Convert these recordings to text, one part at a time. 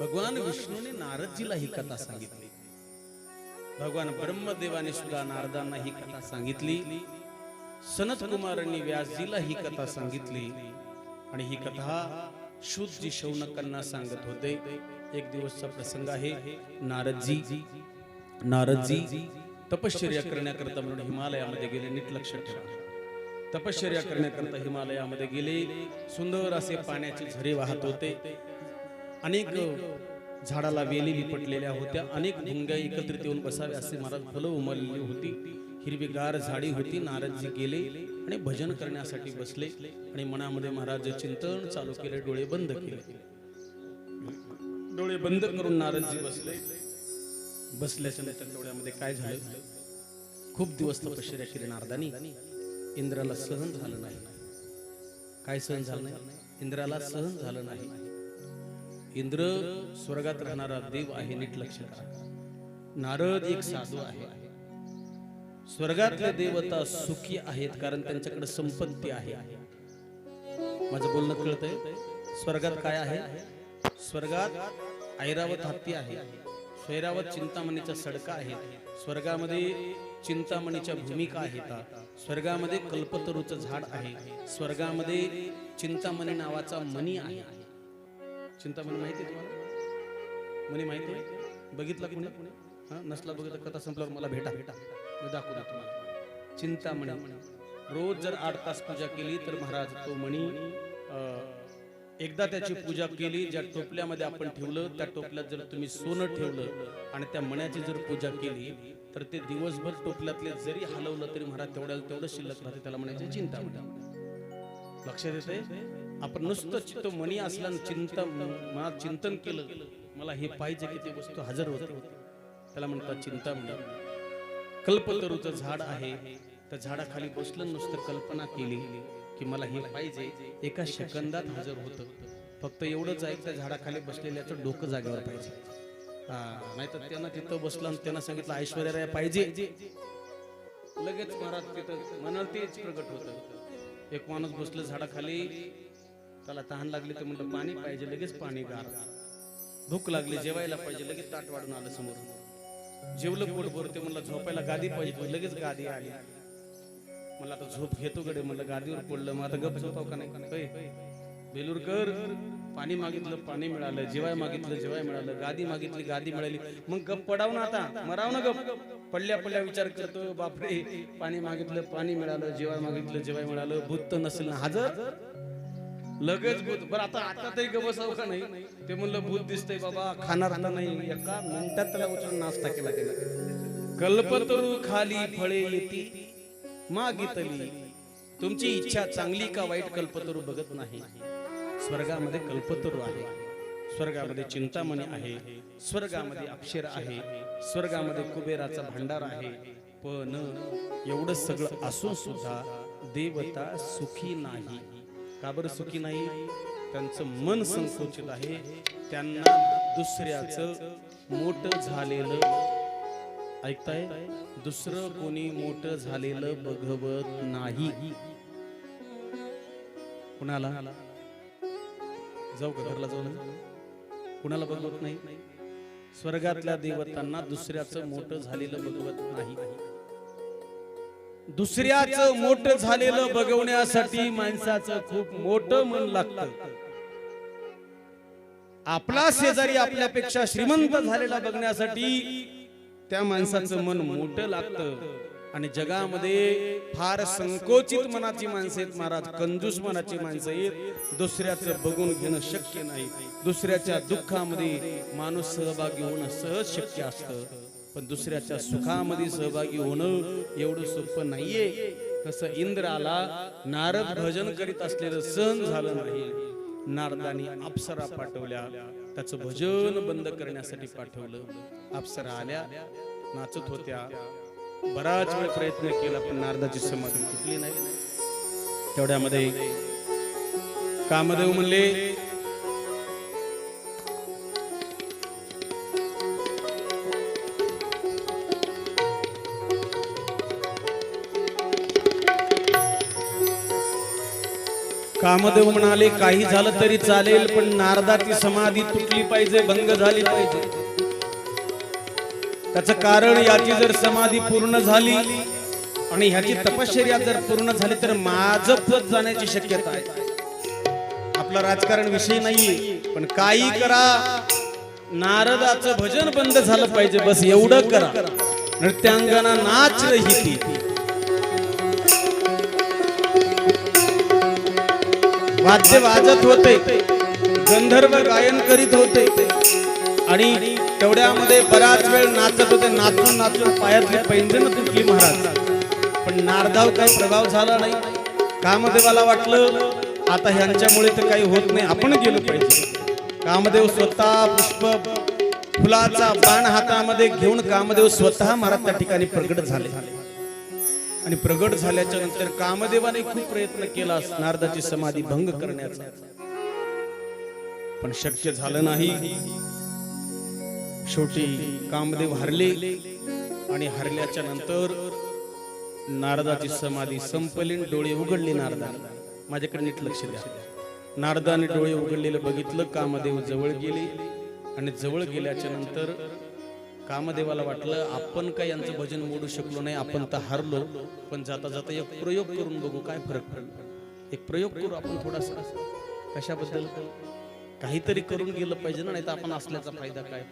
भगवान विष्णूने नारदजीला ही कथा सांगितली. भगवान ब्रह्मदेवाने सुद्धा नारदांना ही कथा सांगितली. सनत कुमारांनी व्यासजीला ही कथा सांगितली. आणि ही कथा शुद्धजी शौनकांना सांगत होते. एक दिवसचा प्रसंग आहे. नारदजी नारदजी तपश्चर्या करण्याकरता म्हणून हिमालयामध्ये गेले. नीट लक्ष ठेवा. तपश्चर्या करण्याकरता हिमालयामध्ये गेले. सुंदर असे पाण्याचे झरे वाहत होते. अनेक झाडाला वेली लिपटलेल्या होत्या. अनेक भुंग्या एकत्रित येऊन बसावे असे महाराज फुलं उमलली होती. हिरवीगार झाडी होती. नारदजी गेले आणि भजन करण्यासाठी बसले आणि मनामध्ये महाराज चिंतन चालू केले. डोळे बंद केले. डोळे बंद करून नारदजी बसले. बसल्याच्या नंतर डोळ्यामध्ये काय झालं? खूप दिवस तपश्चर्या केली नारदानी. इंद्राला सहन झालं नाही. काय सहन झालं नाही? इंद्राला सहन झालं नाही. इंद्र स्वर्गात राहणारा देव आहे नीट लक्ष करा. नारद एक साधू आहे. स्वर्गातल्या देवता सुखी आहेत कारण त्यांच्याकडे संपत्ती आहे. माझं बोलणं कळतंय? स्वर्गात काय आहे? स्वर्गात ऐरावत हत्ती आहे. स्वैरावत चिंतामणीच्या सडका आहेत. स्वर्गामध्ये चिंतामणीच्या भूमिका आहेत. स्वर्गामध्ये कल्पतरूचं झाड आहे. स्वर्गामध्ये चिंतामणी नावाचा मणी आहे. चिंतामणी माहिती आहे तुम्हाला? म्हणे माहिती आहे? बघितला कुणी हां नसला बघितलं कथा संपल्यावर मला भेटा. भेटा मी दाखवतो तुम्हाला. चिंतामणी. रोज जर आठ तास पूजा केली तर महाराज तो म्हणी एकदा त्याची पूजा केली ज्या टोपल्यामध्ये आपण ठेवलं त्या टोपल्यात जर तुम्ही सोनं ठेवलं आणि त्या मण्याची जर पूजा केली तर ते दिवसभर टोपल्यातले जरी हलवलं तरी महाराज तेवढ्या तेवढं शिल्लक राहते त्याला म्हणायचे चिंता लक्षात येते आपण नुसतं चित्त मनी असला चिंतन चिंता मनात चिंतन केलं मला हे पाहिजे की ते वस्तू हजर होते. त्याला म्हणतात चिंता कल्पतरूचं झाड आहे. त्या झाडाखाली बसलं नुसतं कल्पना केली की मला हे पाहिजे. एका सेकंदात हजर होतं. फक्त एवढंच आहे त्या झाडाखाली बसलेल्याचं डोकं जागेवर पाहिजे. हा नाहीतर त्यांना तिथं बसलं आणि त्यांना सांगितलं ऐश्वर्या राय पाहिजे. लगेच महाराज तिथं मनाल तेच प्रगट होतं. एक माणूस बसलं झाडाखाली त्याला तहान लागली तर म्हणलं पाणी पाहिजे लगेच पाणी गार. भूक लागली जेवायला पाहिजे लगेच ताट वाढून आलं समोर जेवलं पोट भरते म्हणलं झोपायला गादी पाहिजे लगेच गादी आली. मला आता झोप घेतो गडे म्हणलं गादीवर पडलं मग आता गप झोपाव का नाही? बेलूरकर पाणी मागितलं पाणी मिळालं. जेवाय मागितलं जेवाय मिळालं. गादी मागितली गादी मिळाली. मग गप पडाव ना आता. मराव ना गप. पडल्या पडल्या विचार करतो बापरे पाणी मागितलं पाणी मिळालं जेवाय मागितलं जेवाय मिळालं भूत नसेल ना हजर. लगेच भूत बरं आता आता तरी ग का नाही. ते म्हणलं भूत दिसतंय बाबा खाणार आता नाही. एका मिनिटात त्याला उचलून नाश्ता केला गेला कल्पतरू खाली फळे येती मागितली. तुमची इच्छा चांगली का वाईट कल्पतरू बघत नाही? स्वर्गामध्ये कल्पतरू आहे. स्वर्गामध्ये चिंतामणी आहे. स्वर्गामध्ये अक्षर आहे. स्वर्गामध्ये कुबेराचा भांडार आहे. पण एवढं सगळं असून सुद्धा देवता सुखी नाही. का बरं सुखी नाही? त्यांचं मन संकोचित आहे. त्यांना दुसऱ्याचं मोठं झालेलं ऐकताय? दुसरं कोणी मोठं झालेलं बघवत नाही. कुणाला? जाऊ का घरला जाऊ? कुणाला बघवत नाही? स्वर्गातल्या देवतांना दुसऱ्याचं मोठं झालेलं बघवत नाही. दुसऱ्याचं मोठं झालेलं बघवण्यासाठी माणसाचं खूप मोठं मन लागतं. आपला शेजारी आपल्यापेक्षा श्रीमंत झालेला बघण्यासाठी त्या माणसाचं मन मोठं लागतं. आणि जगामध्ये फार संकोचित मनाची माणसं आहेत. महाराज कंजूस मनाची माणसं आहेत. दुसऱ्याचं बघून घेणं शक्य नाही. दुसऱ्याच्या दुःखामध्ये माणूस सहभागी होणं सहज शक्य असतं. पण दुसऱ्याच्या सुखामध्ये सहभागी होणं एवढं सोपं नाहीये. तसं इंद्राला नारद भजन करीत असलेलं सहन झालं नाही. नारदानी अप्सरा पाठवल्या. त्याचं भजन बंद करण्यासाठी पाठवलं. अप्सरा आल्या नाचत होत्या. बराच वेळ प्रयत्न केला पण नारदाची समाधी तुटली नाही. तेवढ्यामध्ये कामदेव म्हणले कामदेव म्हणाले काही झालं तरी चालेल पण नारदाची समाधी तुटली पाहिजे भंग झाली पाहिजे. त्याचं कारण याची जर समाधी पूर्ण झाली आणि ह्याची तपश्चर्या जर पूर्ण झाली तर माझं पद जाण्याची शक्यता आहे. आपला राजकारण विषय नाहीये पण काही करा. नारदाचं भजन बंद झालं पाहिजे बस एवढं करा. नृत्यांगना नाच रही ती वाद्य वाजत होते. गंधर्व गायन करीत होते. आणि तेवढ्यामध्ये बराच वेळ नाचत होते. नाचून नाचून पायातले पैंजण तुटली महाराज. पण नारदाव काही प्रभाव झाला नाही. कामदेवाला वाटलं आता ह्यांच्यामुळे तर काही होत नाही. आपण गेलो पाहिजे. कामदेव स्वतः पुष्प फुलाचा बाण हातामध्ये घेऊन कामदेव स्वतः महाराज त्या ठिकाणी प्रगट झाले. आणि प्रगट झाल्याच्यानंतर कामदेवाने खूप प्रयत्न केला नारदाची समाधी भंग करण्याचा. पण शक्य झालं नाही. शेवटी कामदेव हरले आणि हरल्याच्या नंतर नारदाची समाधी संपली डोळे उघडले नारदा माझ्याकडे नीट लक्ष द्या. नारदाने डोळे उघडलेलं बघितलं कामदेव जवळ गेले आणि जवळ गेल्याच्यानंतर कामदेवाला वाटलं आपण काय यांचं भजन मोडू शकलो नाही आपण तर हारलो पण जाता जाता एक प्रयोग करून बघू काय फरक पडतो एक प्रयोग करू आपण थोडासा. कशाबद्दल? काहीतरी करून गेलं पाहिजे ना नाही तर आपण असल्याचा फायदा काय?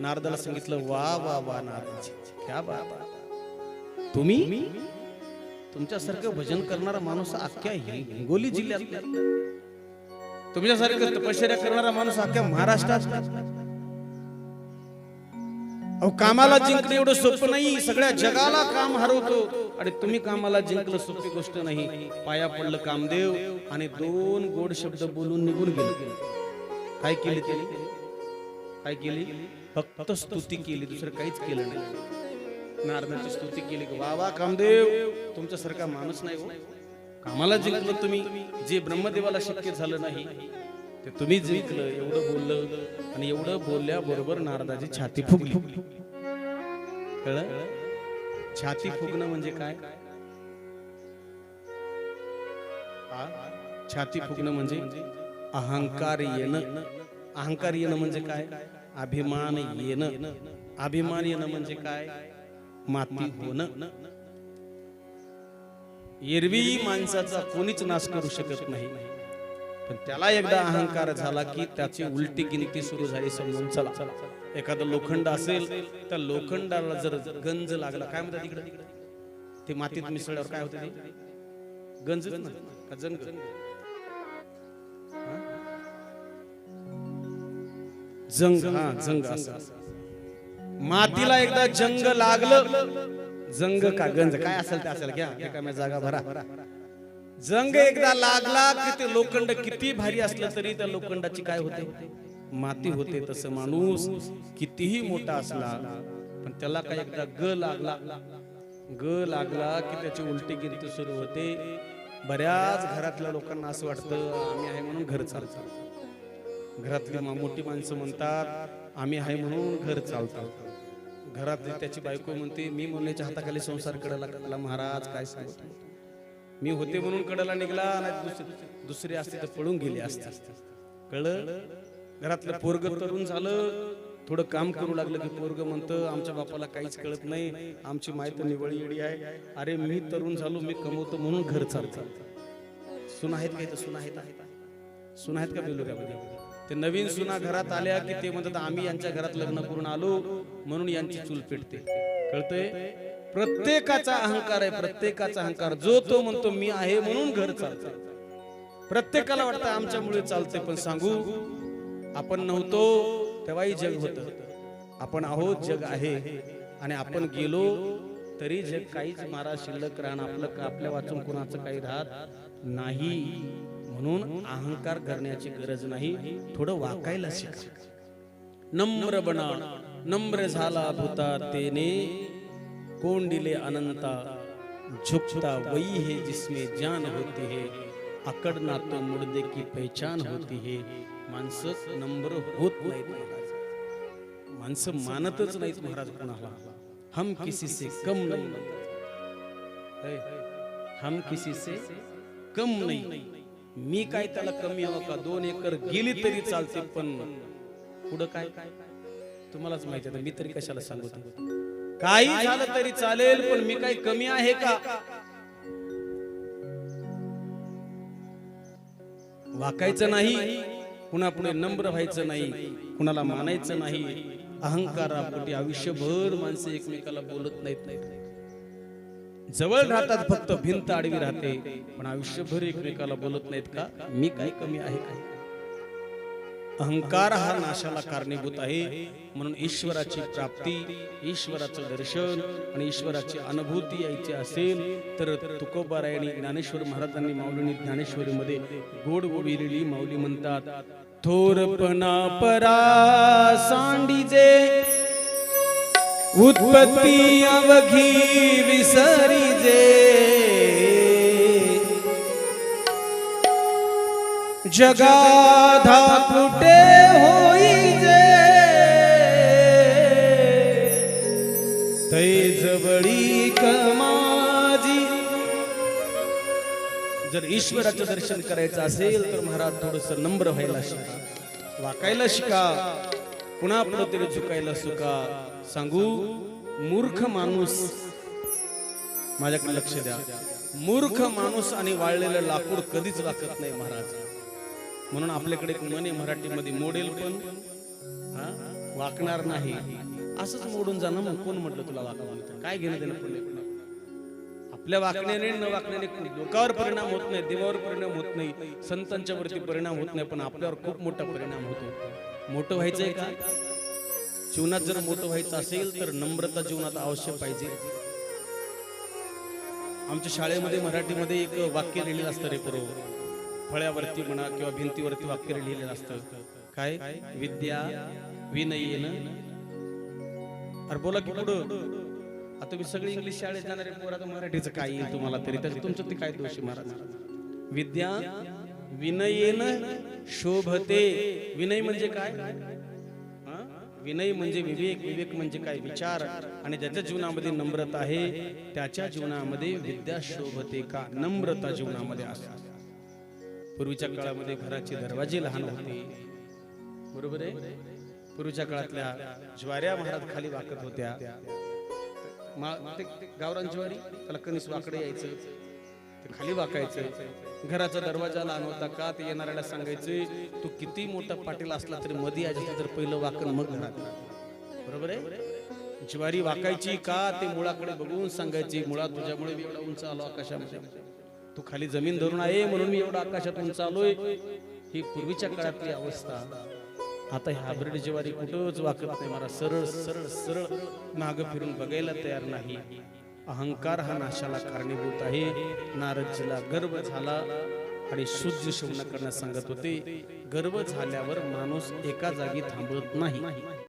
नारदाला सांगितलं वा वा वा नारदाजी क्या वा तुम्ही? तुमच्यासारखं भजन करणारा माणूस अख्ख्या हिंगोली जिल्ह्यात तुमच्यासारखं तपश्चर्या करणारा माणूस अख्ख्या महाराष्ट्रात अहो कामाला जिंकणं एवढं सोपं नाही. सगळ्या जगाला काम हरवतो. आणि तुम्ही कामाला जिंकलं सोपी गोष्ट नाही. पाया पडलं कामदेव आणि दोन गोड शब्द बोलून निघून गेले. काय केली त्याने? काय केली? फक्त स्तुती केली दुसरं काहीच केलं नाही. नारदाची स्तुती केली वा वा कामदेव तुमच्यासारखा माणूस नाही हो. कामाला जिंकलं तुम्ही. जे ब्रह्मदेवाला शक्य झालं नाही ते तुम्ही जिंकलं एवढं बोललं आणि एवढं बोलल्याबरोबर नारदाची छाती फुगली. कळ छाती फुगणं म्हणजे काय? छाती फुगणं म्हणजे अहंकार येणं. अहंकार येणं म्हणजे काय? अभिमान येणं. अभिमान येणं म्हणजे काय? माती होणं. एरवी माणसाचा कोणीच नाश करू शकत नाही. पण त्याला एकदा अहंकार झाला की त्याची उलटी गिनती सुरू झाली समजून चला. एखादं लोखंड असेल त्या लोखंडाला जर गंज लागला काय म्हणतात तिकडे? ते मातीत मिसळल्यावर काय होते गंज का जंग? हा? जंग हा जंग मातीला एकदा जंग लागलं जंग का गंज? काय असेल ते असेल घ्या एका जागा भरा. जंग एकदा लागला की ते लोखंड किती भारी असलं तरी त्या लोखंडाची काय होते? माती होते तसं माणूस कितीही मोठा असला पण त्याला काय एकदा ग लागला. ग लागला की त्याची उलटी गिनती सुरू होते. बऱ्याच घरातल्या लोकांना असं वाटतं आम्ही आहे म्हणून घर चालतं. घरातली मोठी माणसं म्हणतात आम्ही आहे म्हणून घर चालतं. घरातली त्याची बायको म्हणते मी मुलीच्या हाताखाली संसार करायला लागला महाराज काय सांगतो मी होते म्हणून कडला निघाला नाही दुसरी असते तर पळून गेले असते. कळलं? घरातलं पोरग तरुण झालं थोडं काम करू लागलं की पोरग म्हणतं आमच्या बापाला काहीच कळत नाही आमची माहिती निवळी येडी आहे. अरे मी तरुण झालो मी कमवतो म्हणून घर चालतं. सुना आहेत का सुना आहेत. सुन आहेत का बेलोऱ्यामध्ये ते नवीन सुना घरात आल्या की ते म्हणतात आम्ही यांच्या घरात लग्न करून आलो म्हणून यांची चूल पेटते. कळतंय? प्रत्येकाचा अहंकार आहे प्रत्येकाचा अहंकार. जो तो म्हणतो मी आहे म्हणून घर चालतं प्रत्येकाला वाटतं आमच्यामुळे चालते पण सांगू आपण नव्हतो तेव्हाही जग होत. आपण आहोत जग आहे. आणि आपण गेलो तरी जग काहीच मारा शिल्लक राहणं आपलं आपल्या वाचून कोणाचं काही राहत नाही. म्हणून अहंकार करण्याची गरज नाही. थोडं वाकायला शिका. नम्र बना. नम्र झाला भूता तेने. कोण दिले अनंता झुकता वही है जिसमें जान होती है अकडना तो मुर्दे की पहचान होती है। माणसं नंबर होत नाहीत महाराज। माणसं मानतच नाहीत महाराज कोणाला। हम किसी से कम नहीं हम किसी से कम नहीं। मी काय त्याला कमी हवं का? दोन एकर गेली तरी चालते पण पुढं काय? तुम्हालाच माहिती आहे आता मी तरी कशाला सांगतो काही झालं तरी चालेल पण मी काही कमी आहे का? वाकायचं नाही कुणा पुढे नम्र व्हायचं नाही कुणाला मानायचं नाही. अहंकारापोटी आयुष्यभर माणसं एकमेकाला बोलत नाहीत. नाहीत जवळ राहतात फक्त भिंत आडवी राहते पण आयुष्यभर एकमेकाला बोलत नाहीत का? मी काय कमी आहे काय अहंकार हा नाशाला कारणीभूत आहे. म्हणून ईश्वराची प्राप्ती ईश्वराचं दर्शन आणि ईश्वराची अनुभूती यायची असेल तर तुकोबारायणी ज्ञानेश्वर महाराजांनी माऊलीने ज्ञानेश्वरीमध्ये गोड गोड माऊली म्हणतात थोरपणा परा सांडीजे उत्पत्ती अवघी विसरीजे. जगाधा कुठे होईजे तै जवळी कमाजी। जर ईश्वराचं दर्शन करायचं असेल तर महाराज थोडस नम्र व्हायला शिका. वाकायला शिका. पुन्हा पुढे तरी झुकायला सुका. सांगू मूर्ख माणूस. माझ्याकडे लक्ष द्या. मूर्ख माणूस आणि वाळलेलं लाकूड कधीच वाकत नाही महाराज. म्हणून आपल्याकडे एक म्हणे मराठीमध्ये मोडेल पण वाकणार नाही. असंच मोडून जाणं मग कोण म्हटलं तुला वाकावं काय घेणं देणं पुण्य आपल्या वाकण्याने न वाकण्याने लोकांवर परिणाम होत नाही देवावर परिणाम होत नाही संतांच्या वरती परिणाम होत नाही पण आपल्यावर खूप मोठा परिणाम होतो मोठं व्हायचंय का? जीवनात जर मोठं व्हायचं असेल तर नम्रता जीवनात अवश्य पाहिजे. आमच्या शाळेमध्ये मराठीमध्ये एक वाक्य लिहिलेलं असतं रे बरोबर फळ्यावरती म्हणा किंवा भिंतीवरती वाक्य लिहिलेलं असतं. काय? विद्या विनयेन. अरे बोला की पुढं. आता मी सगळी इंग्लिश शाळेत जाणारे पोर आता मराठीचं काय येईल तुम्हाला तरी? त्याचं तुमचं ते काय दोषी महाराज? विद्या विनयेन शोभते. विनय म्हणजे काय? विनय म्हणजे विवेक. विवेक म्हणजे काय? विचार. आणि ज्याच्या जीवनामध्ये नम्रता आहे त्याच्या जीवनामध्ये विद्या शोभते का? नम्रता जीवनामध्ये असते. पूर्वीच्या काळामध्ये घराचे दरवाजे लहान होते. बरोबर आहे? पूर्वीच्या काळातल्या ज्वाऱ्या महाराज खाली वाकत होत्या. ते गावरान ज्वारी त्याला कणीस वाकडे यायचं ते खाली वाकायचं. घराचा दरवाजा लहान होता. का ते येणाऱ्याला सांगायचं तू किती मोठा पाटील असला तरी मध्ये यायचं तर पहिलं वाकण मग घरात. बरोबर आहे? ज्वारी वाकायची का ते मुळाकडे बघून सांगायची मुळा तुझ्यामुळे एवढा उंच आलो आकाशामध्ये. तू खाली जमीन धरून आहे म्हणून मी एवढा आकाशात उंच ही पूर्वीच्या काळातली अवस्था. आता ह्या हायब्रिड ज्वारी कुठंच वाकत नाही. मला सरळ सरळ सरळ माग फिरून बघायला तयार नाही. अहंकार हा नाशाला कारणीभूत आहे. नारदजीला गर्व झाला आणि शुद्ध शवण करण्यास सांगत होते. गर्व झाल्यावर माणूस एका जागी थांबत नाही.